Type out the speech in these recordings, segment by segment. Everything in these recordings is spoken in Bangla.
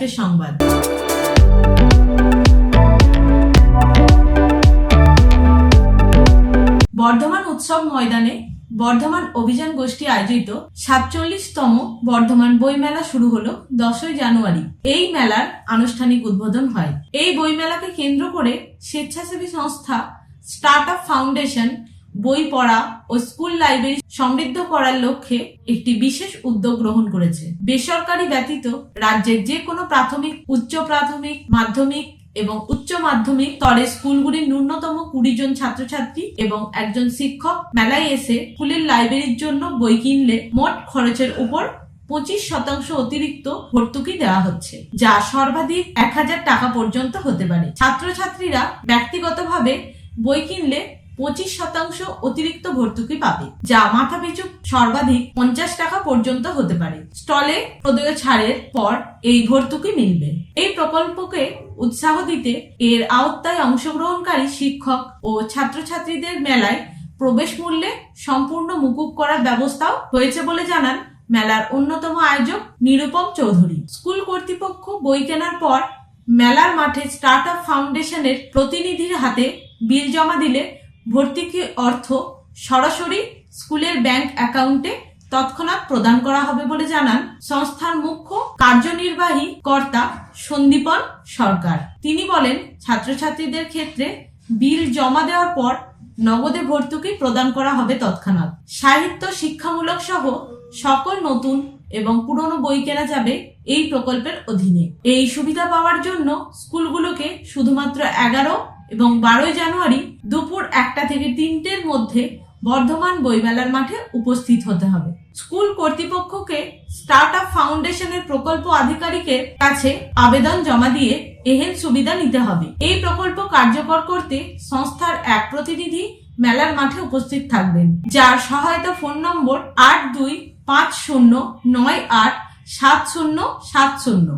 আজকের সংবাদ। বর্ধমান উৎসব ময়দানে বর্ধমান অভিযান গোষ্ঠী আয়োজিত সাতচল্লিশতম বর্ধমান বইমেলা শুরু হলো দশই জানুয়ারি। এই মেলার আনুষ্ঠানিক উদ্বোধন হয়। এই বইমেলাকে কেন্দ্র করে স্বেচ্ছাসেবী সংস্থা স্টার্ট আপ ফাউন্ডেশন বই পড়া ও স্কুল লাইব্রেরি সমৃদ্ধ করার লক্ষ্যে একটি বিশেষ উদ্যোগ গ্রহণ করেছে। বেসরকারি ব্যতীত রাজ্যের যে কোনো প্রাথমিক, উচ্চ প্রাথমিক, মাধ্যমিক এবং উচ্চ মাধ্যমিক স্তরে স্কুলগুলির ন্যূনতম কুড়ি জন ছাত্রছাত্রী এবং একজন শিক্ষক মেলায় এসে স্কুলের লাইব্রেরির জন্য বই কিনলে মোট খরচের উপর পঁচিশ শতাংশ অতিরিক্ত ভর্তুকি দেওয়া হচ্ছে, যা সর্বাধিক এক হাজার টাকা পর্যন্ত হতে পারে। ছাত্রছাত্রীরা ব্যক্তিগতভাবে বই কিনলে পঁচিশ শতাংশ অতিরিক্ত ভর্তুকি পাবে, যা মাথাপিছু সর্বাধিক পঞ্চাশ টাকা পর্যন্ত হতে পারে। স্টলে প্রদেয় ছাড়ের পর এই ভর্তুকি মিলবে। এই প্রকল্পকে উৎসাহ দিতে এর আওতায় অংশগ্রহণকারী শিক্ষক ও ছাত্রছাত্রীদের মেলায় প্রবেশ মূল্যে সম্পূর্ণ মুকুব করার ব্যবস্থাও হয়েছে বলে জানান মেলার অন্যতম আয়োজক নিরুপম চৌধুরী। স্কুল কর্তৃপক্ষ বই কেনার পর মেলার মাঠে স্টার্ট আপ ফাউন্ডেশনের প্রতিনিধির হাতে বিল জমা দিলে ভর্তুকি অর্থ সরাসরি স্কুলের ব্যাংক অ্যাকাউন্টে তৎক্ষণাৎ প্রদান করা হবে বলে জানান সংস্থার মুখ্য কার্যনির্বাহী কর্তা সন্দীপন সরকার। তিনি বলেন, ছাত্রছাত্রীদের ক্ষেত্রে বিল জমা দেওয়ার পর নগদে ভর্তুকি প্রদান করা হবে তৎক্ষণাৎ। সাহিত্য, শিক্ষামূলক সহ সকল নতুন এবং পুরনো বই কেনা যাবে এই প্রকল্পের অধীনে। এই সুবিধা পাওয়ার জন্য স্কুলগুলোকে শুধুমাত্র এগারো এবং বারোই জানুয়ারি দুপুর একটা থেকে তিনটের মধ্যে বর্ধমান বইমেলার মাঠে উপস্থিত হতে হবে। স্কুল কর্তৃপক্ষকে স্টার্ট আপ ফাউন্ডেশনের প্রকল্প আধিকারিকের কাছে আবেদন জমা দিয়ে এহেন সুবিধা নিতে হবে। এই প্রকল্প কার্যকর করতে সংস্থার এক প্রতিনিধি মেলার মাঠে উপস্থিত থাকবেন, যার সহায়তা ফোন নম্বর আট দুই পাঁচ শূন্য নয় আট সাত শূন্য সাত শূন্য।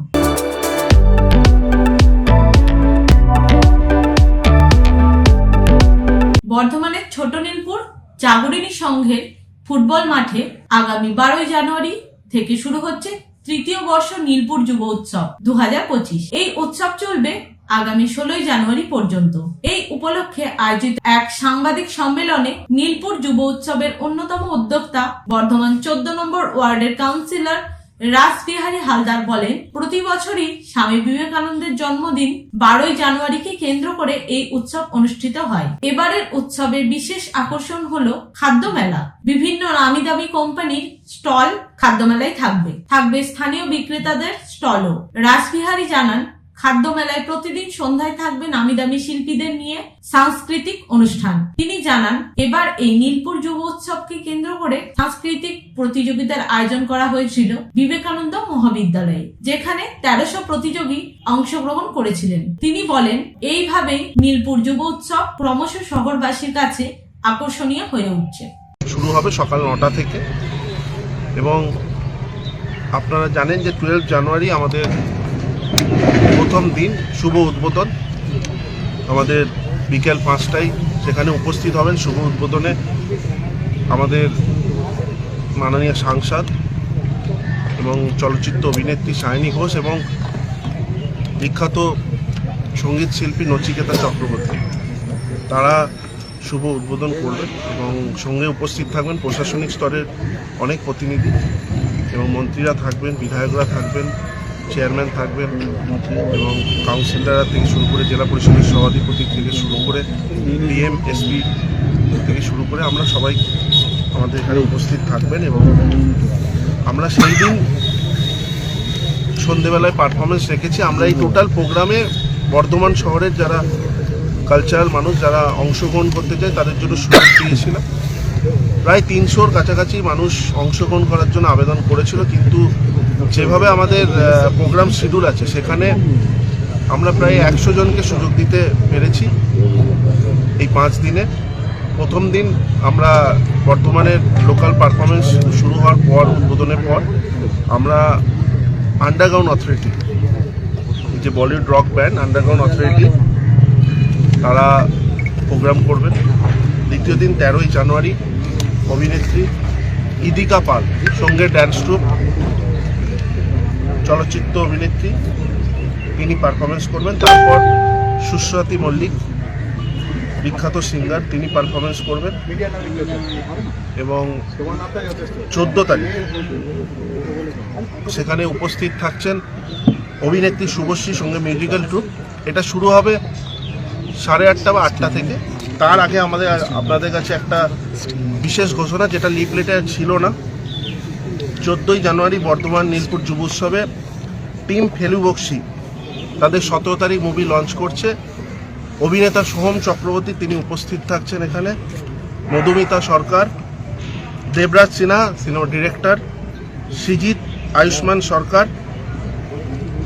বর্ধমানের ছোট নীলপুর জাগরণী সংঘের ফুটবল মাঠে আগামী বারোই জানুয়ারি থেকে শুরু হচ্ছে তৃতীয় বর্ষ নীলপুর যুব উৎসব দু হাজার পঁচিশ। এই উৎসব চলবে আগামী ষোলোই জানুয়ারি পর্যন্ত। এই উপলক্ষে আয়োজিত এক সাংবাদিক সম্মেলনে নীলপুর যুব উৎসবের অন্যতম উদ্যোক্তা বর্ধমান চোদ্দ নম্বর ওয়ার্ডের কাউন্সিলর রাসবিহারী হালদার বলেন, প্রতি বছরই স্বামী বিবেকানন্দের জন্মদিন বারোই জানুয়ারিকে কেন্দ্র করে এই উৎসব অনুষ্ঠিত হয়। এবারের উৎসবের বিশেষ আকর্ষণ হল খাদ্য মেলা। বিভিন্ন নামি দামি কোম্পানির স্টল খাদ্য মেলায় থাকবে। থাকবে স্থানীয় বিক্রেতাদের স্টলও। রাসবিহারী জানান খাদ্য মেলায় প্রতিদিন সন্ধ্যায় থাকবে নামি দামি শিল্পীদের নিয়ে সাংস্কৃতিক অনুষ্ঠান। তিনি জানান, এবার এই নীলপুর যুব উৎসবকে কেন্দ্র করে সাংস্কৃতিক প্রতিযোগিতার আয়োজন করা হয়েছিল বিবেকানন্দ মহাবিদ্যালয়ে, যেখানে তেরোশো প্রতিযোগী অংশগ্রহণ করেছিলেন। তিনি বলেন, এইভাবেই নীলপুর যুব উৎসব ক্রমশ শহরবাসীর কাছে আকর্ষণীয় হয়ে উঠছে। শুরু হবে সকাল নটা থেকে এবং আপনারা জানেন যে টুয়েলভ জানুয়ারি আমাদের প্রথম দিন শুভ উদ্বোধন। আমাদের বিকেল পাঁচটায় সেখানে উপস্থিত হবেন শুভ উদ্বোধনে আমাদের মাননীয় সাংসদ এবং চলচ্চিত্র অভিনেত্রী সায়নী ঘোষ এবং বিখ্যাত সংগীত শিল্পী নচিকেতা চক্রবর্তী। তারা শুভ উদ্বোধন করবেন এবং সঙ্গে উপস্থিত থাকবেন প্রশাসনিক স্তরের অনেক প্রতিনিধি এবং মন্ত্রীরা থাকবেন, বিধায়করা থাকবেন চেয়ারম্যান থাকবেন এবং কাউন্সিলররা থেকে শুরু করে জেলা পরিষদের সভাধিপতি থেকে শুরু করে ডিএম এসপি থেকে শুরু করে আমরা সবাই আমাদের এখানে উপস্থিত থাকবেন এবং আমরা সেই দিন সন্ধেবেলায় পারফরমেন্স রেখেছি। আমরা এই টোটাল প্রোগ্রামে বর্ধমান শহরের যারা কালচারাল মানুষ, যারা অংশগ্রহণ করতে চায়, তাদের জন্য সুযোগ দিয়েছিলাম। প্রায় তিনশোর কাছাকাছি মানুষ অংশগ্রহণ করার জন্য আবেদন করেছিল, কিন্তু যেভাবে আমাদের প্রোগ্রাম শিডিউল আছে, সেখানে আমরা প্রায় একশো জনকে সুযোগ দিতে পেরেছি এই পাঁচ দিনে। প্রথম দিন আমরা বর্তমানের লোকাল পারফরমেন্স শুরু হওয়ার পর, উদ্বোধনের পর, আমরা আন্ডারগ্রাউন্ড অথরিটি যে Bollywood rock band underground authority, তারা প্রোগ্রাম করবেন। দ্বিতীয় দিন তেরোই জানুয়ারি, অভিনেত্রী ইদিকা পাল, সঙ্গে ড্যান্স ট্রুপ চলচ্চিত্র অভিনেত্রী, তিনি পারফরমেন্স করবেন। তারপর সুস্বাতি মল্লিক, বিখ্যাত সিঙ্গার তিনি পারফরমেন্স করবেন। এবং চোদ্দ তারিখ সেখানে উপস্থিত থাকছেন অভিনেত্রী শুভশ্রী সঙ্গে মিউজিক্যাল ট্রুপ এটা শুরু হবে সাড়ে আটটা বা আটটা থেকে। তার আগে আমাদের, আপনাদের কাছে একটা বিশেষ ঘোষণা, যেটা লিফলেটে ছিল না। চোদ্দোই জানুয়ারি বর্ধমান নীলপুর যুব উৎসবে টিম ফেলু বক্সি তাদের সতেরো তারিখ মুভি লঞ্চ করছে। অভিনেতা সোহম চক্রবর্তী তিনি উপস্থিত থাকছেন এখানে। Madhumita Sarkar, Debraj Sinha, cinema director Srijit Ayushman Sarkar,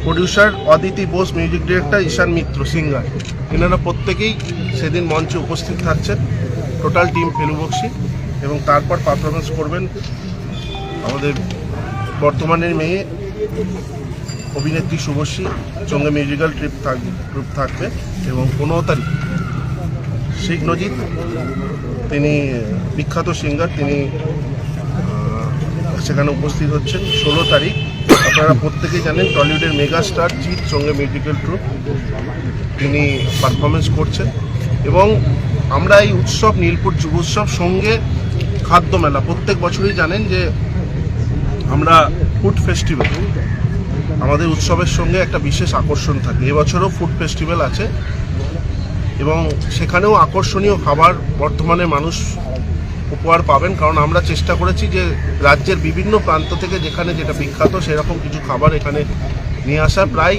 producer Aditi Bose, music director Ishan Mitra singer. এনারা প্রত্যেকেই সেদিন মঞ্চে উপস্থিত থাকছেন। টোটাল টিম ফেলু বক্সি এবং তারপর পারফরমেন্স করবেন আমাদের বর্তমানের মেয়ে অভিনেত্রী শুভশ্রী, সঙ্গে মিউজিক্যাল ট্রিপ থাকবে গ্রুপ থাকবে এবং পনেরো তারিখ শেখ নজিদ তিনি বিখ্যাত সিঙ্গার তিনি সেখানে উপস্থিত হচ্ছেন। ষোলো তারিখ, আপনারা প্রত্যেকেই জানেন টলিউডের মেগা স্টার জিৎ সঙ্গে মিউজিক্যাল ট্রুপ তিনি পারফরমেন্স করছেন। এবং আমরা এই উৎসব, নীলপুর যুব উৎসব সঙ্গে খাদ্য মেলা, প্রত্যেক বছরই জানেন যে আমরা ফুড ফেস্টিভ্যাল, আমাদের উৎসবের সঙ্গে একটা বিশেষ আকর্ষণ থাকে। এবছরও ফুড ফেস্টিভ্যাল আছে এবং সেখানেও আকর্ষণীয় খাবার বর্তমানে মানুষ উপহার পাবেন। কারণ আমরা চেষ্টা করেছি যে রাজ্যের বিভিন্ন প্রান্ত থেকে যেখানে যেটা বিখ্যাত সেরকম কিছু খাবার এখানে নিয়ে আসা। প্রায়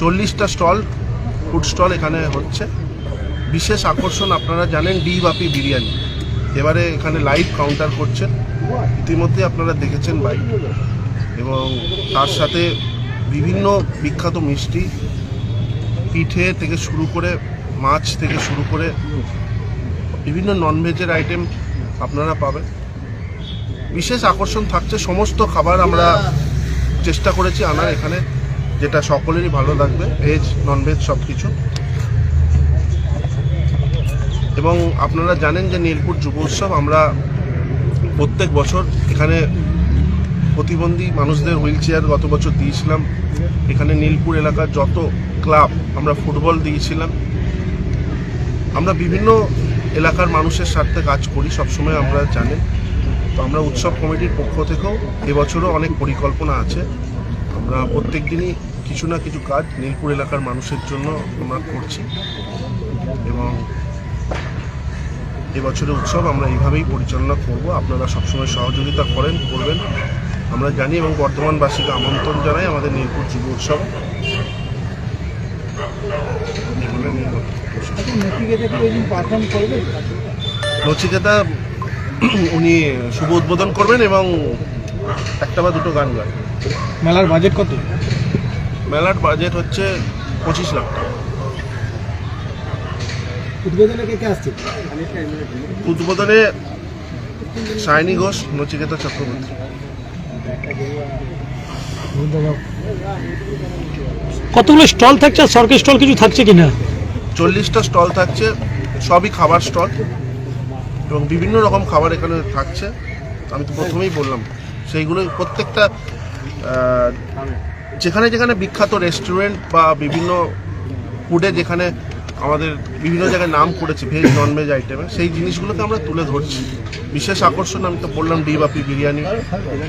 চল্লিশটা স্টল, ফুড স্টল এখানে হচ্ছে। বিশেষ আকর্ষণ আপনারা জানেন ডি বাপি বিরিয়ানি। এবারে এখানে লাইভ কাউন্টার করছেন। ইতিমধ্যে আপনারা দেখেছেন বাইক এবং তার সাথে বিভিন্ন বিখ্যাত মিষ্টি, পিঠে থেকে শুরু করে, মাছ থেকে শুরু করে বিভিন্ন ননভেজের আইটেম আপনারা পাবেন। বিশেষ আকর্ষণ থাকছে, সমস্ত খাবার আমরা চেষ্টা করেছি আনার এখানে, যেটা সকলেরই ভালো লাগবে ভেজ ননভেজ সব কিছু এবং আপনারা জানেন যে নীলপুর যুব উৎসব, আমরা প্রত্যেক বছর এখানে প্রতিবন্ধী মানুষদের হুইল চেয়ার গত বছর দিয়েছিলাম। এখানে নীলপুর এলাকার যত ক্লাব আমরা ফুটবল দিয়েছিলাম। আমরা বিভিন্ন এলাকার মানুষের স্বার্থে কাজ করি, সবসময় আমরা জানেন তো আমরা উৎসব কমিটির পক্ষ থেকেও এবছরও অনেক পরিকল্পনা আছে। আমরা প্রত্যেক দিনই কিছু না কিছু কাজ নীলপুর এলাকার মানুষের জন্য আমরা করছি। এবং এবছরের উৎসব আমরা এইভাবেই পরিচালনা করব। আপনারা সবসময় সহযোগিতা করেন করবেন। আমরা জানি এবং বর্ধমানবাসীকে আমন্ত্রণ জানাই আমাদের নীলপুর যুব উৎসব। নচিকেতা উনি শুভ উদ্বোধন করবেন এবং একটা বা দুটো গান গান। মেলার বাজেট কত? মেলার বাজেট হচ্ছে পঁচিশ লাখ টাকা। উদ্বোধনে কে কে আসছে উদ্বোধনে সায়নী ঘোষ নচিকেতা চক্রবর্তী। কতগুলো স্টল থাকছে আর সরকারি স্টল কিছু থাকছে কিনা? চল্লিশটা স্টল থাকছে সবই খাবার স্টল এবং বিভিন্ন রকম খাবার এখানে থাকছে। আমি তো প্রথমেই বললাম সেইগুলো প্রত্যেকটা যেখানে যেখানে বিখ্যাত রেস্টুরেন্ট বা বিভিন্ন ফুডে যেখানে আমাদের বিভিন্ন জায়গায় নাম করেছে ভেজ নন ভেজ আইটেমে সেই জিনিসগুলোকে আমরা তুলে ধরছি। বিশেষ আকর্ষণ আমি তো বললাম ডি বাপি বিরিয়ানি।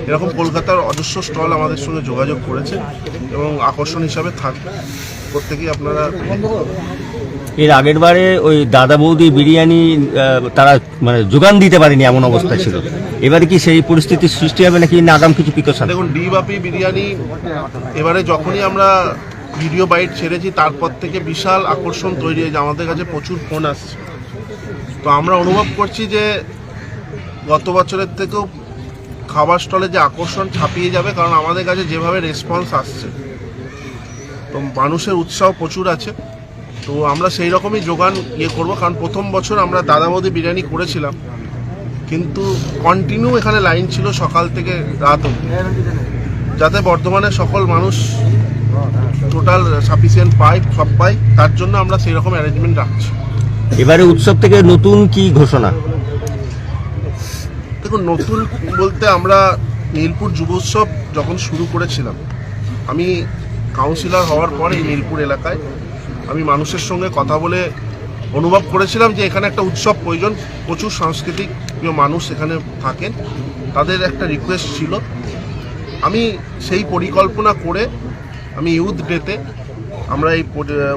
এরকম কলকাতার অজস্র স্টল আমাদের সঙ্গে যোগাযোগ করেছে এবং আকর্ষণ হিসাবে থাকবে প্রত্যেকেই আপনারা এর আগের বারে ওই দাদা বৌদি বিরিয়ানি তারা মানে যোগান দিতে পারেনি এমন অবস্থা ছিল। এবারে কি সেই পরিস্থিতির সৃষ্টি হবে নাকি না আগাম কিছু প্রিকশন দেখুন ডি বাপি বিরিয়ানি এবারে যখনই আমরা ভিডিও বাইট ছেড়েছি, তারপর থেকে বিশাল আকর্ষণ তৈরি হয়েছে। আমাদের কাছে প্রচুর ফোন আসছে। তো আমরা অনুভব করছি যে গত বছরের থেকেও খাবার স্টলে যে আকর্ষণ ছাপিয়ে যাবে, কারণ আমাদের কাছে যেভাবে রেসপন্স আসছে, তো মানুষের উৎসাহ প্রচুর আছে। তো আমরা সেই রকমই যোগান ইয়ে করব, কারণ প্রথম বছর আমরা দাদা বৌদি বিরিয়ানি করেছিলাম, কিন্তু কন্টিনিউ এখানে লাইন ছিল সকাল থেকে রাত অবধি। যাতে বর্ধমানে সকল মানুষ টোটাল সাফিসিয়েন্ট পায় সব পায় তার জন্য আমরা সেই রকম অ্যারেঞ্জমেন্ট রাখছি। এবারে উৎসব থেকে নতুন কি ঘোষণা? দেখুন নতুন বলতে আমরা নীলপুর যুব উৎসব যখন শুরু করেছিলাম আমি কাউন্সিলর হওয়ার পর এই নীলপুর এলাকায় আমি মানুষের সঙ্গে কথা বলে অনুভব করেছিলাম যে এখানে একটা উৎসব প্রয়োজন। প্রচুর সাংস্কৃতিক মানুষ এখানে থাকেন। তাদের একটা রিকোয়েস্ট ছিল। আমি সেই পরিকল্পনা করে আমি ইউথ ডেতে আমরা এই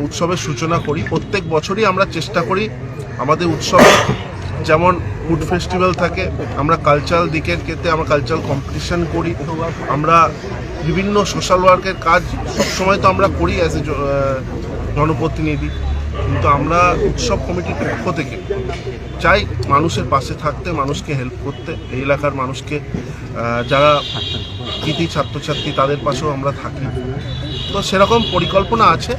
উৎসবের সূচনা করি। প্রত্যেক বছরই আমরা চেষ্টা করি আমাদের উৎসবে যেমন ফুড ফেস্টিভ্যাল থাকে, আমরা কালচারাল দিকের ক্ষেত্রে আমরা কালচারাল কম্পিটিশন করি। আমরা বিভিন্ন সোশ্যাল ওয়ার্কের কাজ সবসময় তো আমরা করি অ্যাজ এ জনপ্রতিনিধি। কিন্তু আমরা উৎসব কমিটির পক্ষ থেকে চাই মানুষের পাশে থাকতে, মানুষকে হেল্প করতে। এই এলাকার মানুষকে যারা কৃতি ছাত্রছাত্রী তাদের পাশেও আমরা থাকি। তো সেরকম পরিকল্পনা আছে?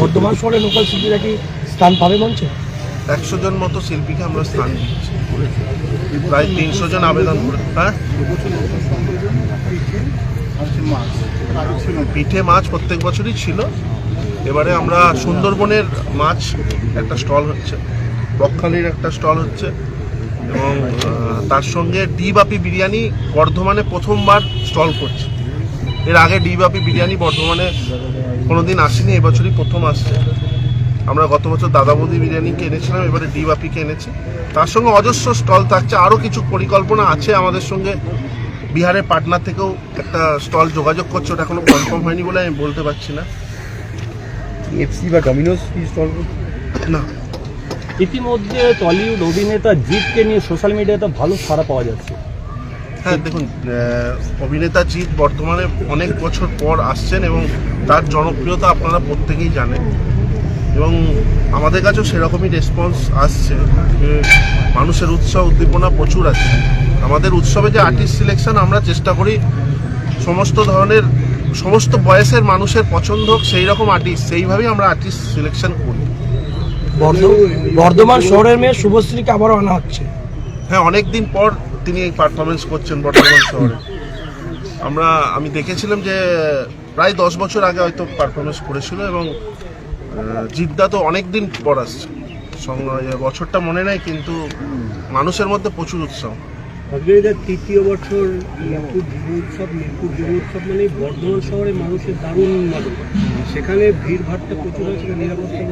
বর্তমান শহরে লোকাল শিল্পীরা কি স্থান পাবে মঞ্চে একশো জন মতো শিল্পীকে আমরা স্থান দিচ্ছি। প্রায় তিনশো জন আবেদন করে হ্যাঁ? পিঠে মাছ প্রত্যেক বছরই ছিল। এবারে আমরা সুন্দরবনের মাছ একটা স্টল হচ্ছে বকখালির একটা স্টল হচ্ছে এবং তার সঙ্গে ডি বাপি বিরিয়ানি বর্ধমানে প্রথমবার স্টল করছে। এর আগে ডি বাপি বিরিয়ানি বর্ধমানে কোনোদিন আসেনি এবছরই প্রথম আসছে। আমরা গত বছর দাদা বৌদি বিরিয়ানিকে এনেছিলাম এবারে ডি বাপিকে এনেছি। তার সঙ্গে অজস্র স্টল থাকছে আরও কিছু পরিকল্পনা আছে আমাদের সঙ্গে। বিহারের পাটনা থেকেও একটা স্টল যোগাযোগ করছে ওটা এখনও কনফার্ম হয়নি বলে আমি বলতে পারছি না। এফসি বা ডমিনোস কি স্টল? না। ইতিমধ্যে টলিউড অভিনেতা জিতকে নিয়ে সোশ্যাল মিডিয়াতে ভালো সাড়া পাওয়া যাচ্ছে। হ্যাঁ দেখুন অভিনেতা জিৎ বর্তমানে অনেক বছর পর আসছেন এবং তার জনপ্রিয়তা আপনারা প্রত্যেকেই জানেন। এবং আমাদের কাছেও সেরকমই রেসপন্স আসছে। মানুষের উৎসাহ উদ্দীপনা প্রচুর আছে। আমাদের উৎসবে যে আর্টিস্ট সিলেকশন আমরা চেষ্টা করি, সমস্ত ধরনের, সমস্ত বয়সের মানুষের পছন্দ হোক, সেই রকম আর্টিস্ট সেইভাবেই আমরা আর্টিস্ট সিলেকশন করি। বর্ধমান শহরের মেয়ে শুভশ্রীকে আবারও আনা হচ্ছে। হ্যাঁ অনেক দিন পর তিনি এই পারফরমেন্স করছেন বর্তমান শহরে। আমরা আমি দেখেছিলাম যে প্রায় দশ বছর আগে হয়তো পারফরমেন্স করেছিল এবং জিদ্দা তো অনেক দিন পর আসছে। বছরটা মনে নাই কিন্তু মানুষের মধ্যে প্রচুর উৎসাহ। তৃতীয় বছর মিরপুর যুব উৎসব মিরপুর যুব উৎসব মানে বর্ধমান শহরে মানুষের দারুণ সেখানে ভিড় ভাড়টা প্রচুর আছে নিরাপত্তা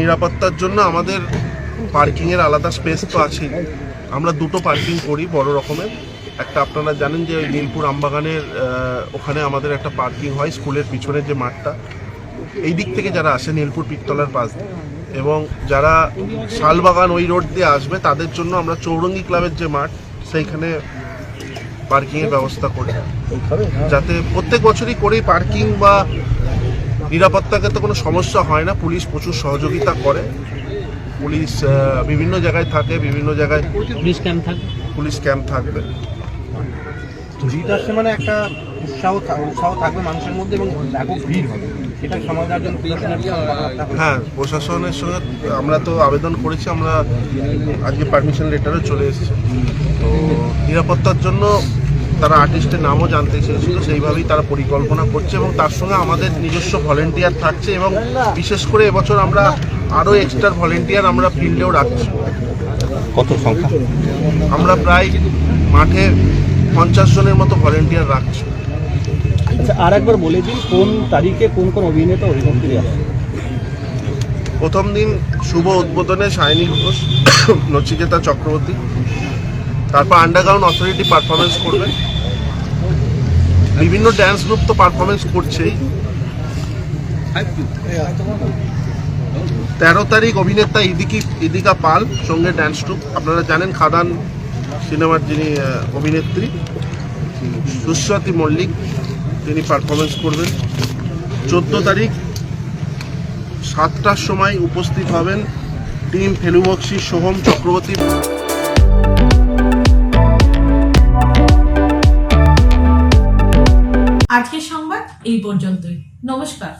নিরাপত্তার জন্য আমাদের পার্কিংয়ের আলাদা স্পেস তো আছেই। আমরা দুটো পার্কিং করি বড় রকমের। একটা আপনারা জানেন যে ওই নীলপুর আমবাগানের ওখানে আমাদের একটা পার্কিং হয়, স্কুলের পিছনে যে মাঠটা। এই দিক থেকে যারা আসে নীলপুর পিকতলার পাশ দিয়ে। এবং যারা শালবাগান ওই রোড দিয়ে আসবে, তাদের জন্য আমরা চৌরঙ্গি ক্লাবের যে মাঠ, সেইখানে পার্কিংয়ের ব্যবস্থা করি। যাতে প্রত্যেক বছরই করি পার্কিং বা নিরাপত্তাকে তো কোনো সমস্যা হয় না, পুলিশ প্রচুর সহযোগিতা করে। পুলিশ বিভিন্ন জায়গায় থাকে বিভিন্ন জায়গায় পুলিশ ক্যাম্প থাকবে পুলিশ ক্যাম্প থাকবে। জিত আসছে মানে একটা উৎসাহ উৎসাহ থাকবে মানুষের মধ্যে এবং ব্যাপক ভিড় হবে। সেটা জন্য। হ্যাঁ প্রশাসনের সঙ্গে আমরা তো আবেদন করেছি আমরা আজকে পারমিশন লেটারও চলে এসেছে। তো নিরাপত্তার জন্য তারা আর্টিস্টের নামও জানতে চেয়েছিল সেইভাবেই তারা পরিকল্পনা করছে এবং তার সঙ্গে আমাদের নিজস্ব ভলেন্টিয়ার থাকছে এবং বিশেষ করে এবছর আমরা আরও এক্সট্রা ভলেন্টিয়ার আমরা ফিল্ডেও রাখছি। কত সংখ্যা? আমরা প্রায় মাঠে পঞ্চাশ জনের মতো ভলেন্টিয়ার রাখছি। আচ্ছা আর একবার বলে দিন কোন তারিখে কোন কোন অভিনেতা অভিনেত্রী আছে? প্রথম দিন শুভ উদ্বোধনে সায়নী ঘোষ নচিকেতা চক্রবর্তী তারপর আন্ডারগ্রাউন্ড অথরিটি পারফরমেন্স করবে। বিভিন্ন ড্যান্স গ্রুপ তো পারফরমেন্স করছেই। তেরো তারিখ অভিনেতা ইদিকি ইদিকা পাল সঙ্গে ড্যান্স গ্রুপ আপনারা জানেন খাদান সিনেমার যিনি অভিনেত্রী, সুস্বাতী মল্লিক, তিনি পারফরমেন্স করবেন। চোদ্দ তারিখ সাতটার সময় উপস্থিত হবেন টিম ফেলুবক্সি সোহম চক্রবর্তী। আজকের সংবাদ এই পর্যন্তই। নমস্কার।